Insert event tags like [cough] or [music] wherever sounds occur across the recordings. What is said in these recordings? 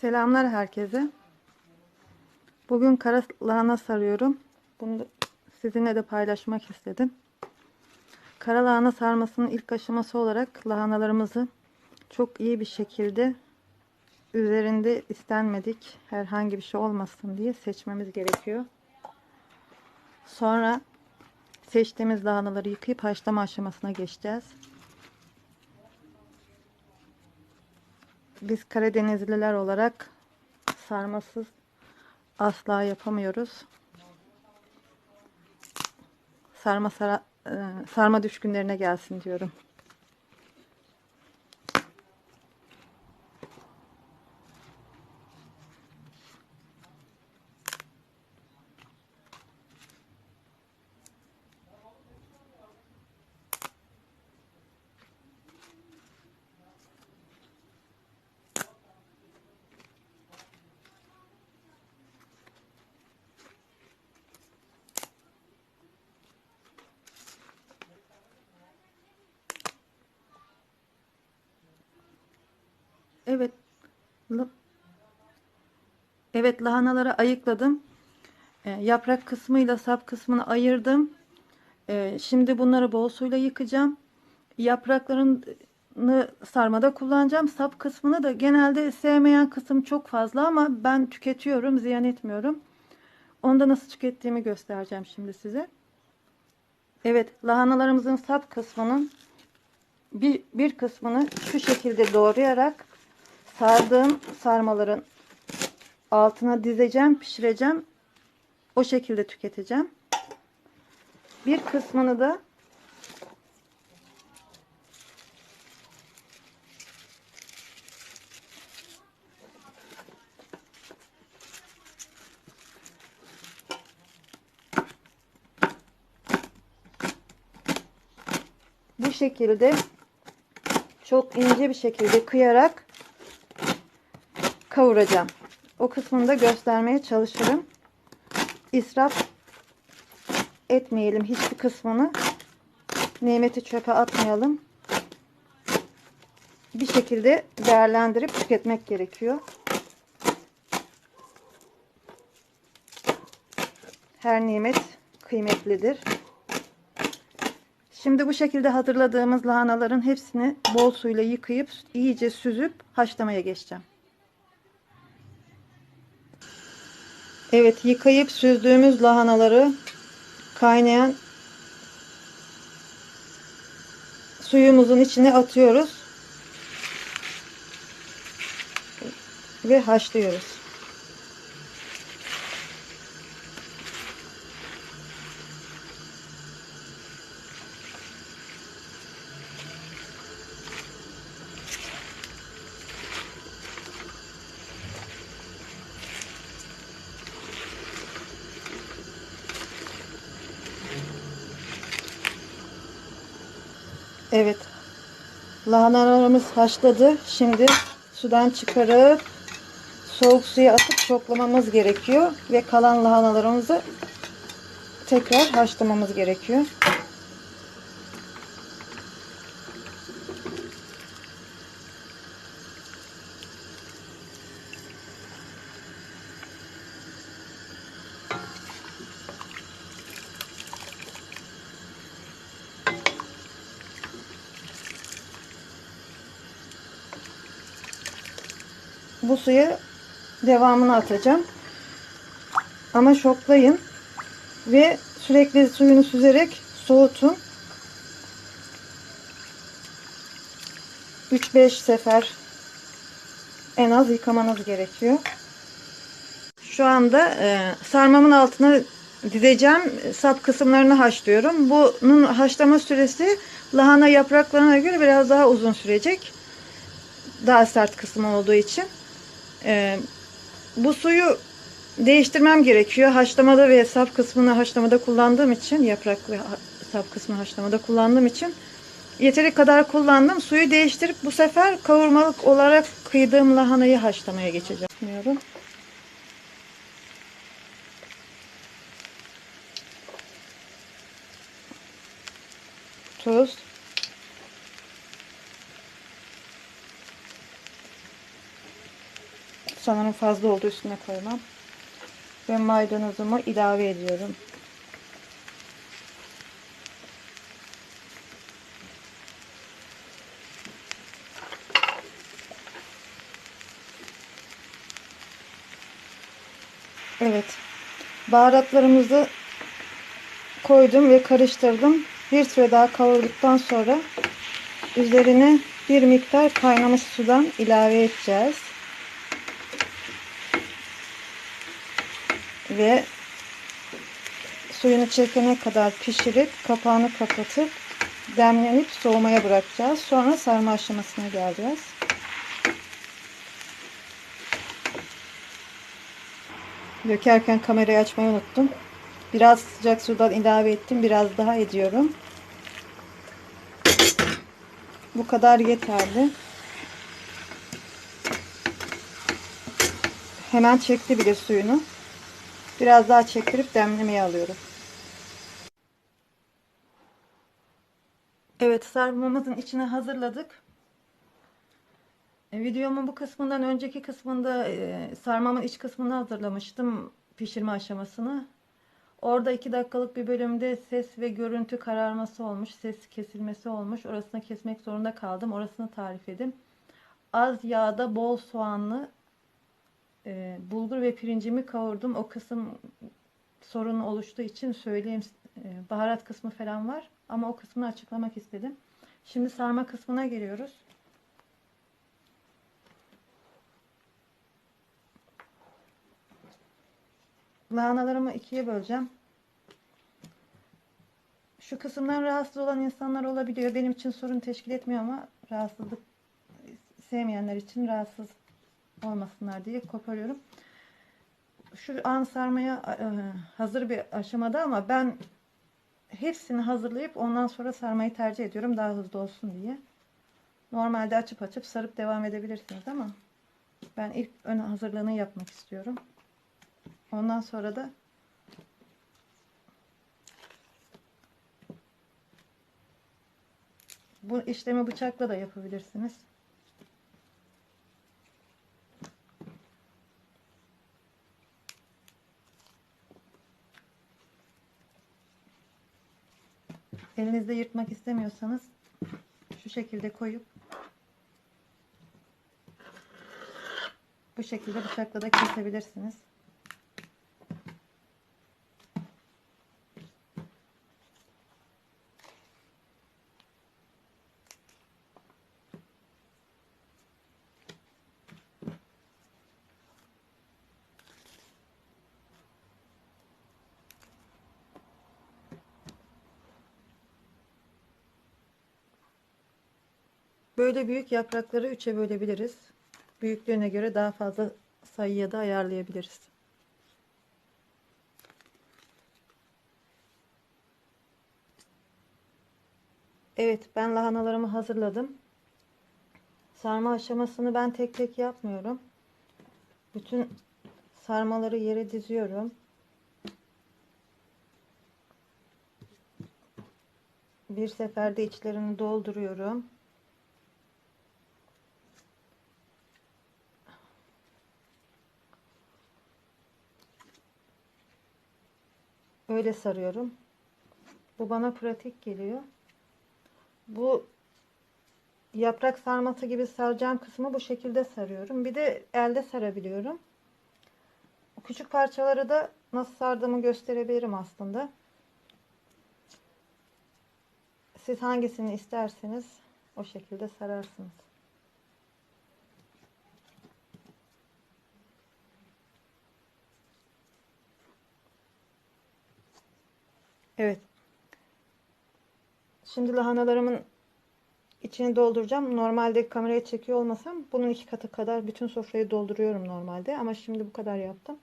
Selamlar herkese. Bugün kara lahana sarıyorum. Bunu sizinle de paylaşmak istedim. Kara lahana sarmasının ilk aşaması olarak lahanalarımızı çok iyi bir şekilde üzerinde istenmedik herhangi bir şey olmasın diye seçmemiz gerekiyor. Sonra seçtiğimiz lahanaları yıkayıp haşlama aşamasına geçeceğiz. Biz Karadenizliler olarak sarmasız asla yapamıyoruz. Sarma sara, e, sarma düşkünlerine gelsin diyorum. Evet. Evet lahanaları ayıkladım. E, yaprak kısmıyla sap kısmını ayırdım. E, şimdi bunları bol suyla yıkayacağım. Yapraklarını sarmada kullanacağım. Sap kısmını da genelde sevmeyen kısım çok fazla ama ben tüketiyorum, ziyan etmiyorum. Onda nasıl tükettiğimi göstereceğim şimdi size. Evet, lahanalarımızın sap kısmının bir, bir kısmını şu şekilde doğrayarak sardığım sarmaların altına dizeceğim, pişireceğim. O şekilde tüketeceğim. Bir kısmını da bu şekilde çok ince bir şekilde kıyarak kavuracağım. O kısmını da göstermeye çalışırım. İsraf etmeyelim hiçbir kısmını. Nimeti çöpe atmayalım. Bir şekilde değerlendirip tüketmek gerekiyor. Her nimet kıymetlidir. Şimdi bu şekilde hazırladığımız lahanaların hepsini bol suyla yıkayıp iyice süzüp haşlamaya geçeceğim. Evet yıkayıp süzdüğümüz lahanaları kaynayan suyumuzun içine atıyoruz. Ve haşlıyoruz. Evet. Lahanalarımız haşladı. Şimdi sudan çıkarıp soğuk suya atıp çoklamamız gerekiyor ve kalan lahanalarımızı tekrar haşlamamız gerekiyor. Suya devamını atacağım. Ama şoklayın ve sürekli suyunu süzerek soğutun. 3-5 sefer en az yıkamanız gerekiyor. Şu anda e, sarmamın altına dizeceğim sap kısımlarını haşlıyorum. Bunun haşlama süresi lahana yapraklarına göre biraz daha uzun sürecek. Daha sert kısım olduğu için. E, bu suyu değiştirmem gerekiyor. Haşlamada ve sap kısmını haşlamada kullandığım için yaprak ve sap kısmını haşlamada kullandığım için yeteri kadar kullandım. Suyu değiştirip bu sefer kavurmalık olarak kıydığım lahanayı haşlamaya geçeceğim. Bilmiyorum. Tuz. Sanırım fazla oldu üstüne koymam. Ve maydanozumu ilave ediyorum. Evet. Baharatlarımızı koydum ve karıştırdım. Bir süre daha kavurduktan sonra üzerine bir miktar kaynamış sudan ilave edeceğiz. Ve suyunu çekene kadar pişirip kapağını kapatıp demlenip soğumaya bırakacağız. Sonra sarma aşamasına geleceğiz. Dökerken kamerayı açmayı unuttum. Biraz sıcak sudan ilave ettim. Biraz daha ediyorum. Bu kadar yeterli. Hemen çekti bile suyunu. Biraz daha çektirip demlemeye alıyorum. Evet sarmamızın içine hazırladık. E, videomun bu kısmından önceki kısmında e, sarmamın iç kısmını hazırlamıştım pişirme aşamasını. Orada 2 dakikalık bir bölümde ses ve görüntü kararması olmuş, ses kesilmesi olmuş. Orasını kesmek zorunda kaldım. Orasını tarif edeyim. Az yağda bol soğanlı e, bulgur ve pirincimi kavurdum. O kısım sorun oluştuğu için söyleyeyim. E, baharat kısmı falan var ama o kısmını açıklamak istedim. Şimdi sarma kısmına geliyoruz. Lahanalarımı ikiye böleceğim. Şu kısımdan rahatsız olan insanlar olabiliyor. Benim için sorun teşkil etmiyor ama rahatsızlık sevmeyenler için rahatsız olmasınlar diye koparıyorum. Şu an sarmaya e, hazır bir aşamada ama ben hepsini hazırlayıp ondan sonra sarmayı tercih ediyorum daha hızlı olsun diye. Normalde açıp açıp sarıp devam edebilirsiniz ama ben ilk ön hazırlığını yapmak istiyorum. Ondan sonra da bu işlemi bıçakla da yapabilirsiniz. Elinizde yırtmak istemiyorsanız şu şekilde koyup bu şekilde bıçakla da kesebilirsiniz. Böyle büyük yaprakları üçe bölebiliriz. Büyüklüğüne göre daha fazla sayıya da ayarlayabiliriz. Evet ben lahanalarımı hazırladım. Sarma aşamasını ben tek tek yapmıyorum. Bütün sarmaları yere diziyorum. Bir seferde içlerini dolduruyorum. Öyle sarıyorum. Bu bana pratik geliyor. Bu yaprak sarması gibi saracağım kısmı bu şekilde sarıyorum. Bir de elde sarabiliyorum. Küçük parçaları da nasıl sardığımı gösterebilirim aslında. Siz hangisini isterseniz o şekilde sararsınız. Evet. Şimdi lahanalarımın içini dolduracağım. Normalde kameraya çekiyor olmasam bunun iki katı kadar bütün sofrayı dolduruyorum normalde. Ama şimdi bu kadar yaptım.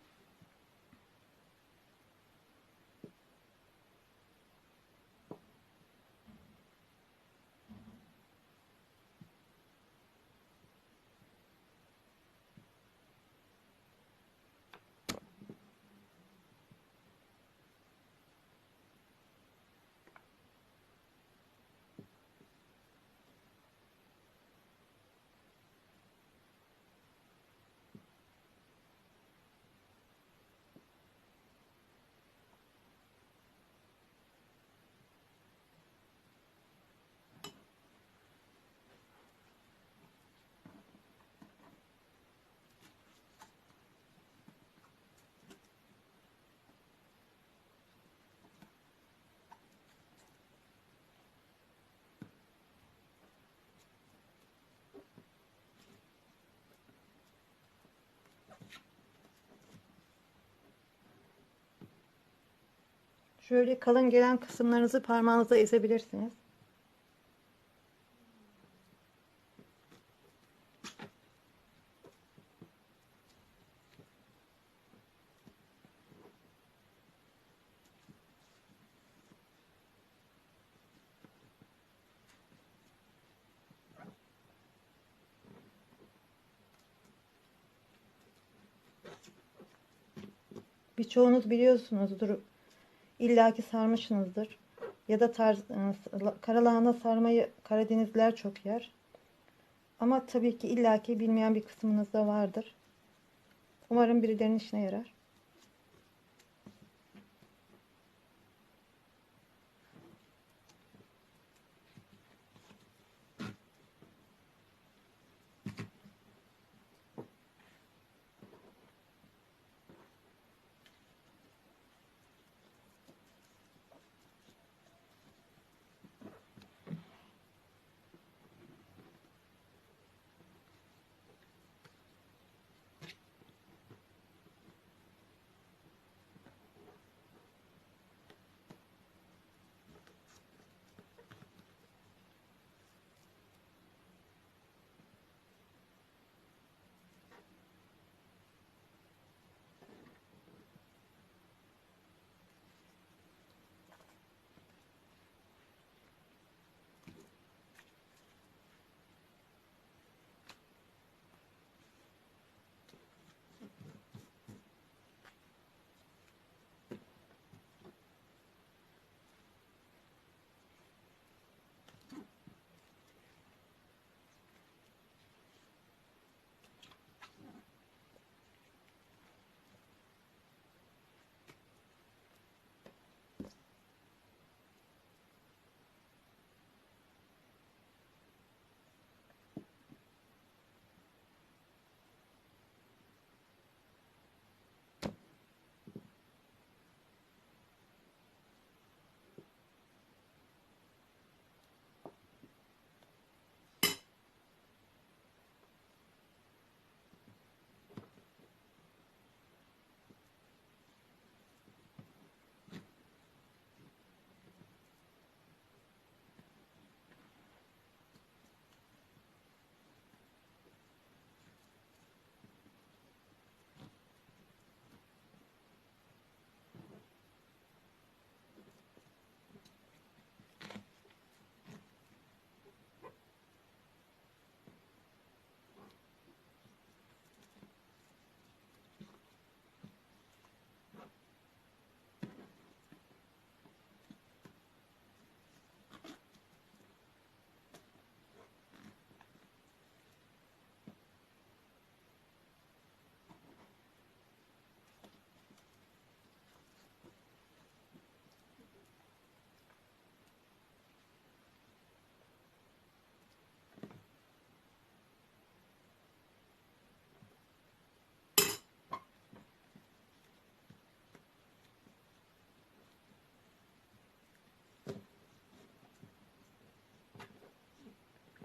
Şöyle kalın gelen kısımlarınızı parmağınızla ezebilirsiniz. Birçoğunuz biliyorsunuzdur. İllaki sarmışsınızdır. Ya da tarz, e, karalahana sarmayı Karadenizliler çok yer. Ama tabii ki illaki bilmeyen bir kısmınız da vardır. Umarım birilerinin işine yarar.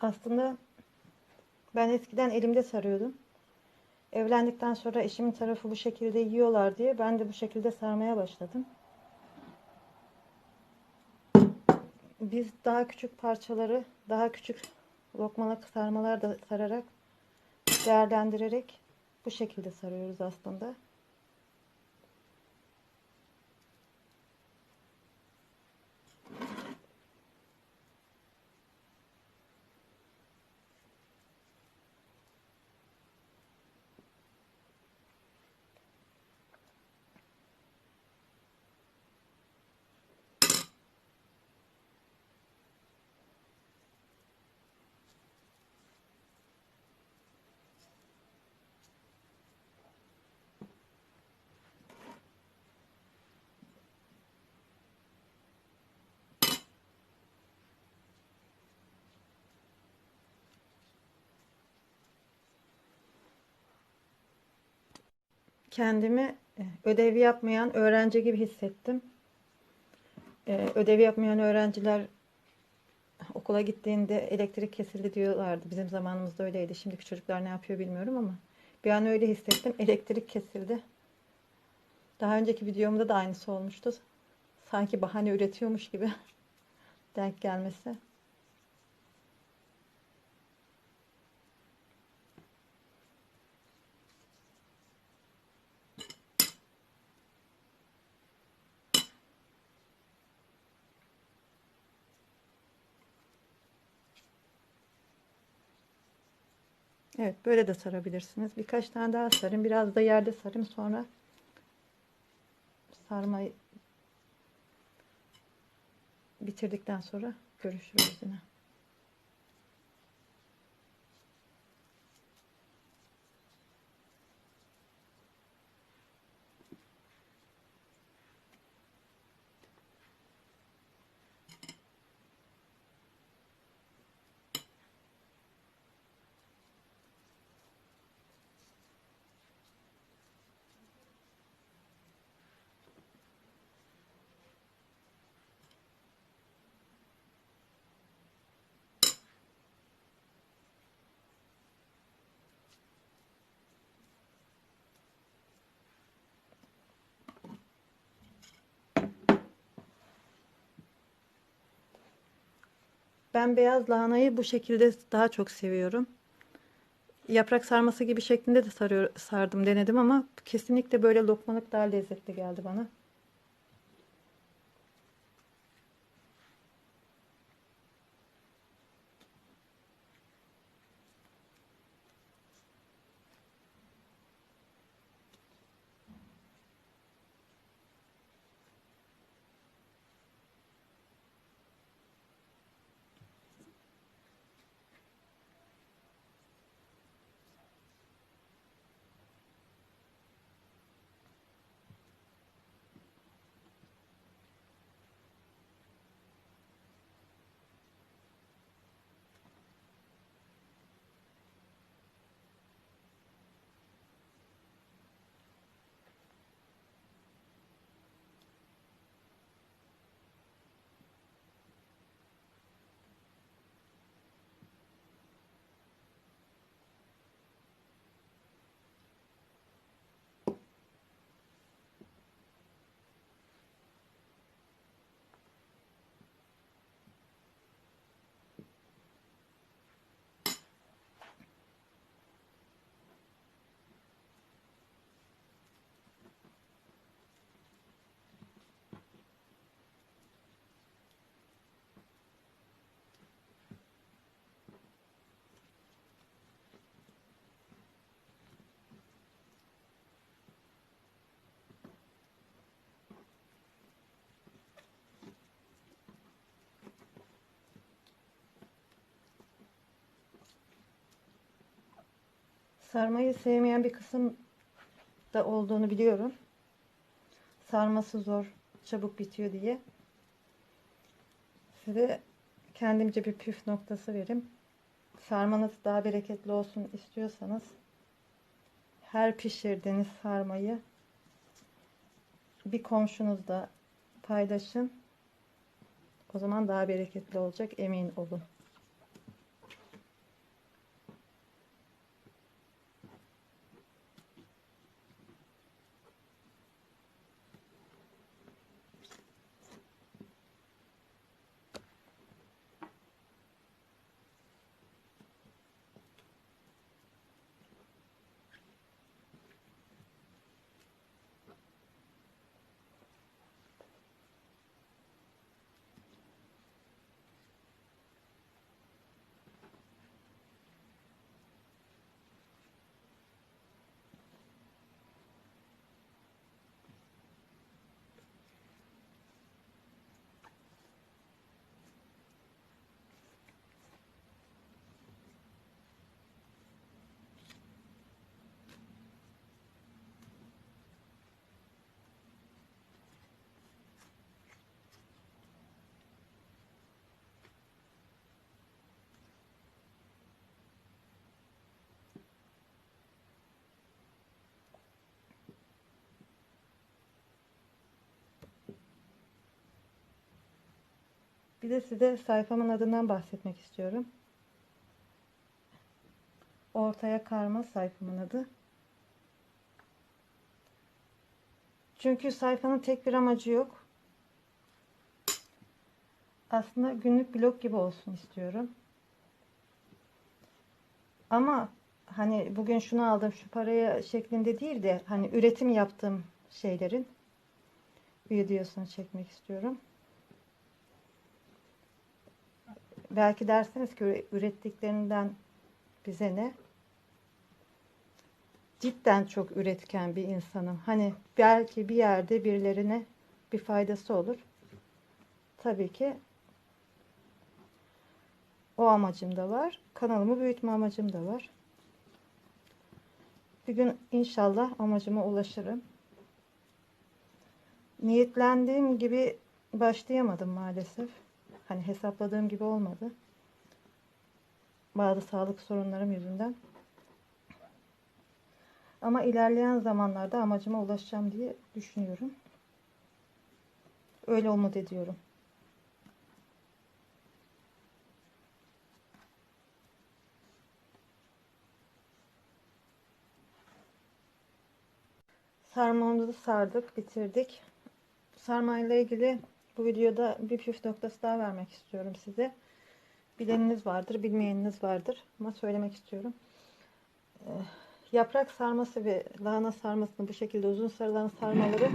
Aslında ben eskiden elimde sarıyordum. Evlendikten sonra eşimin tarafı bu şekilde yiyorlar diye ben de bu şekilde sarmaya başladım. Biz daha küçük parçaları, daha küçük lokmalık sarmalar da sararak, değerlendirerek bu şekilde sarıyoruz aslında. Kendimi e, ödevi yapmayan öğrenci gibi hissettim. E, ödevi yapmayan öğrenciler okula gittiğinde elektrik kesildi diyorlardı. Bizim zamanımızda öyleydi. Şimdiki çocuklar ne yapıyor bilmiyorum ama bir an öyle hissettim. Elektrik kesildi. Daha önceki videomda da aynısı olmuştu. Sanki bahane üretiyormuş gibi [laughs] denk gelmesi. Evet böyle de sarabilirsiniz. Birkaç tane daha sarın. Biraz da yerde sarayım sonra sarmayı bitirdikten sonra görüşürüz yine. Ben beyaz lahanayı bu şekilde daha çok seviyorum. Yaprak sarması gibi şeklinde de sarıyor, sardım denedim ama kesinlikle böyle lokmalık daha lezzetli geldi bana. Sarmayı sevmeyen bir kısım da olduğunu biliyorum. Sarması zor, çabuk bitiyor diye. Size kendimce bir püf noktası vereyim. Sarmanız daha bereketli olsun istiyorsanız her pişirdiğiniz sarmayı bir komşunuzla paylaşın. O zaman daha bereketli olacak emin olun. Bir de size sayfamın adından bahsetmek istiyorum. Ortaya karma sayfamın adı. Çünkü sayfanın tek bir amacı yok. aslında günlük blog gibi olsun istiyorum. Ama hani bugün şunu aldım şu paraya şeklinde değil de hani üretim yaptığım şeylerin videosunu çekmek istiyorum. Belki dersiniz ki ürettiklerinden bize ne? Cidden çok üretken bir insanım. Hani belki bir yerde birilerine bir faydası olur. Tabii ki o amacım da var. Kanalımı büyütme amacım da var. Bir gün inşallah amacıma ulaşırım. Niyetlendiğim gibi başlayamadım maalesef. Hani hesapladığım gibi olmadı. Bazı sağlık sorunlarım yüzünden. Ama ilerleyen zamanlarda amacıma ulaşacağım diye düşünüyorum. Öyle umut ediyorum. Sarmamızı sardık, bitirdik. Sarmayla ilgili bu videoda bir püf noktası daha vermek istiyorum size. Bileniniz vardır, bilmeyeniniz vardır ama söylemek istiyorum. Ee, yaprak sarması ve lahana sarmasını bu şekilde uzun sarılan sarmaları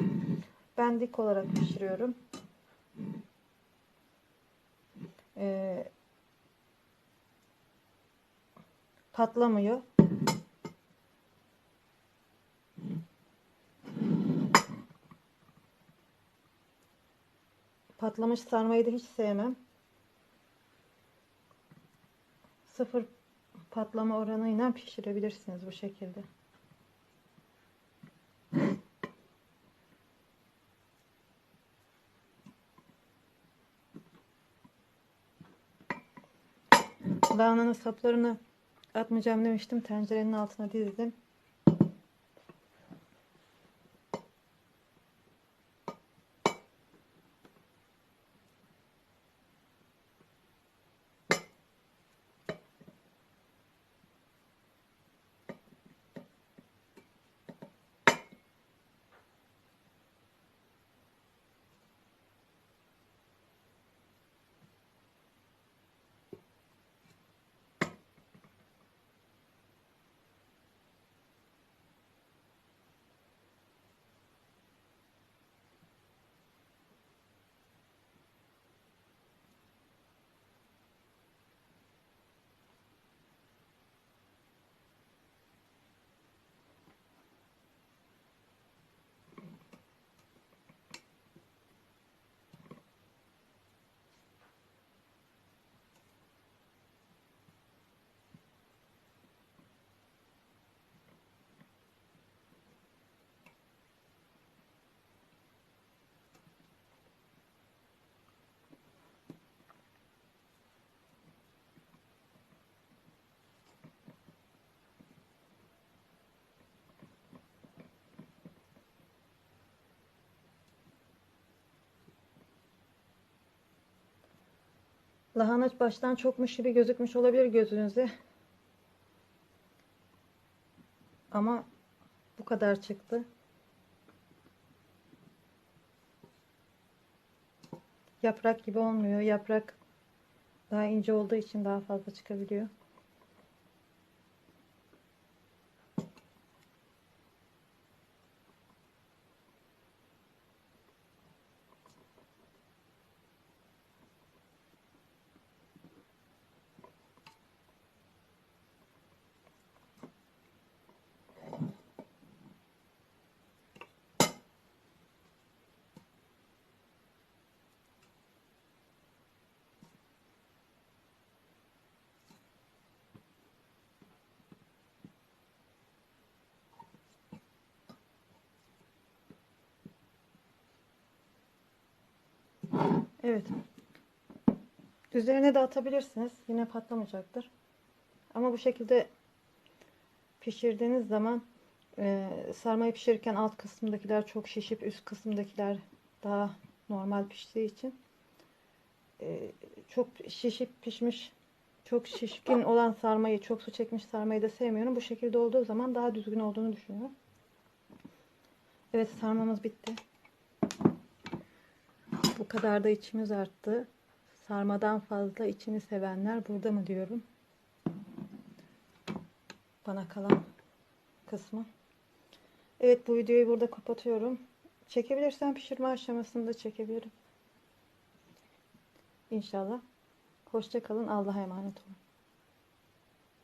ben dik olarak pişiriyorum. Ee, patlamıyor. Patlamış sarmayı da hiç sevmem. Sıfır patlama oranıyla pişirebilirsiniz bu şekilde. Lahananın saplarını atmayacağım demiştim. Tencerenin altına dizdim. Lahana baştan çokmuş gibi gözükmüş olabilir gözünüze. Ama bu kadar çıktı. Yaprak gibi olmuyor. Yaprak daha ince olduğu için daha fazla çıkabiliyor. Evet. Üzerine de atabilirsiniz. Yine patlamayacaktır. Ama bu şekilde pişirdiğiniz zaman e, sarmayı pişirirken alt kısımdakiler çok şişip üst kısımdakiler daha normal piştiği için e, çok şişip pişmiş çok şişkin olan sarmayı çok su çekmiş sarmayı da sevmiyorum. Bu şekilde olduğu zaman daha düzgün olduğunu düşünüyorum. Evet sarmamız bitti. Bu kadar da içimiz arttı. Sarmadan fazla içini sevenler burada mı diyorum. Bana kalan kısmı. Evet bu videoyu burada kapatıyorum. Çekebilirsem pişirme aşamasında çekebilirim. İnşallah. Hoşça kalın. Allah'a emanet olun.